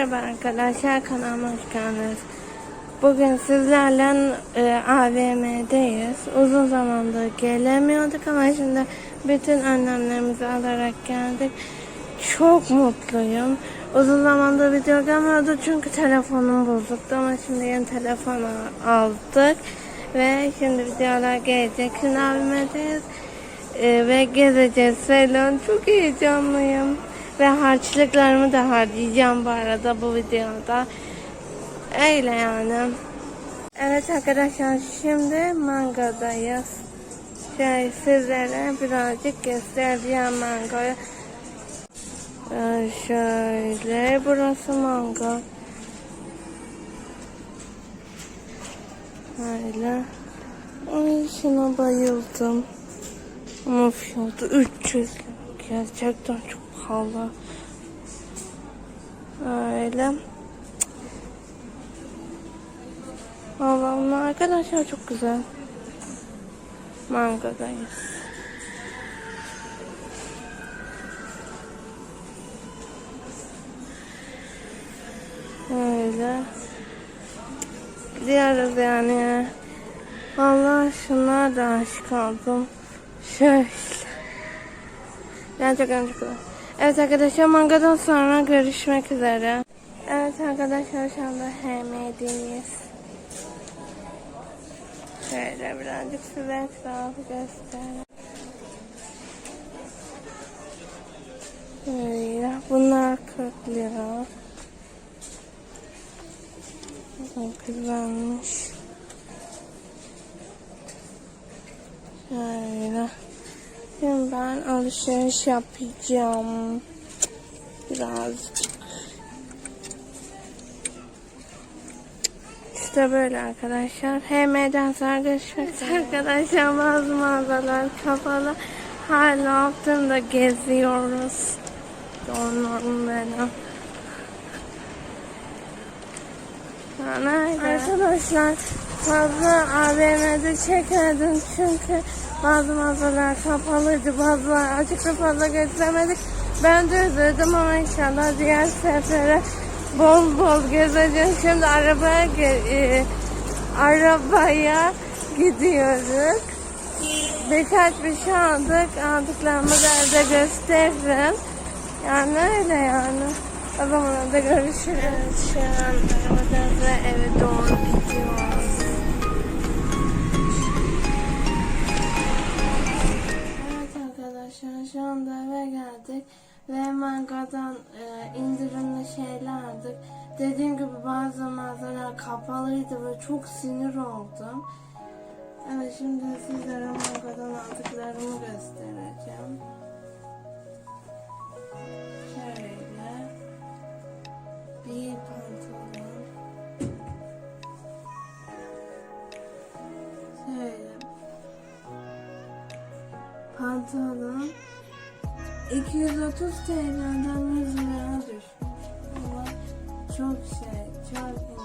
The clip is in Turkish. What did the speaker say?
Merhaba arkadaşlar kanalıma hoş geldiniz. Bugün sizlerle e, AVM'deyiz. Uzun zamandır gelemiyorduk ama şimdi bütün önlemlerimizi alarak geldik. Çok mutluyum. Uzun zamandır video gelmiyordu çünkü telefonum bozuktu ama şimdi yeni telefon al- aldık. Ve şimdi videolar gelecek. Şimdi AVM'deyiz. E, ve gezeceğiz falan. Çok heyecanlıyım. Ve harçlıklarımı da harcayacağım bu arada bu videoda. Öyle yani. Evet arkadaşlar şimdi mangadayız. Şey sizlere birazcık göstereceğim mangoyu. Ee, şöyle burası mango. Öyle. Ay şuna bayıldım. Ama fiyatı 300 lira. Gerçekten çok pahalı. Öyle. Allah'ım arkadaşlar çok güzel. Mangodayız. Öyle. Gidiyoruz yani. Allah şunlar da aşık oldum. Şöyle. Gerçekten çok güzel. Evet arkadaşlar mangadan sonra görüşmek üzere. Evet arkadaşlar şu anda HM'deyiz. Şöyle birazcık size etrafı göstereyim. Bunlar 40 lira. Güzelmiş. Şöyle. Şimdi ben alışveriş yapacağım. Birazcık. İşte böyle arkadaşlar. HM'den üzere. Arkadaşlar bazı mağazalar kapalı. Hala altında geziyoruz. Donlarım benim. Arkadaşlar fazla AVM'de çekmedim çünkü bazı mağazalar kapalıydı bazılar açıkta fazla gezemedik. Ben de üzüldüm ama inşallah diğer sefere bol bol gezeceğiz. Şimdi arabaya e, arabaya gidiyoruz. Birkaç bir şey aldık. Aldıklarımızı evde gösteririm. Yani öyle yani. O zaman da görüşürüz. Evet, şu an arabadayız ve eve doğru gidiyoruz. Ve mangadan e, indirimli şeyler. Dediğim gibi bazı mağazalar kapalıydı ve çok sinir oldum. Evet şimdi sizlere mangadan aldıklarımı göstereceğim. Şöyle bir pantolon. Şöyle pantolon 230 TL'den 100 lira. Ama çok şey, çok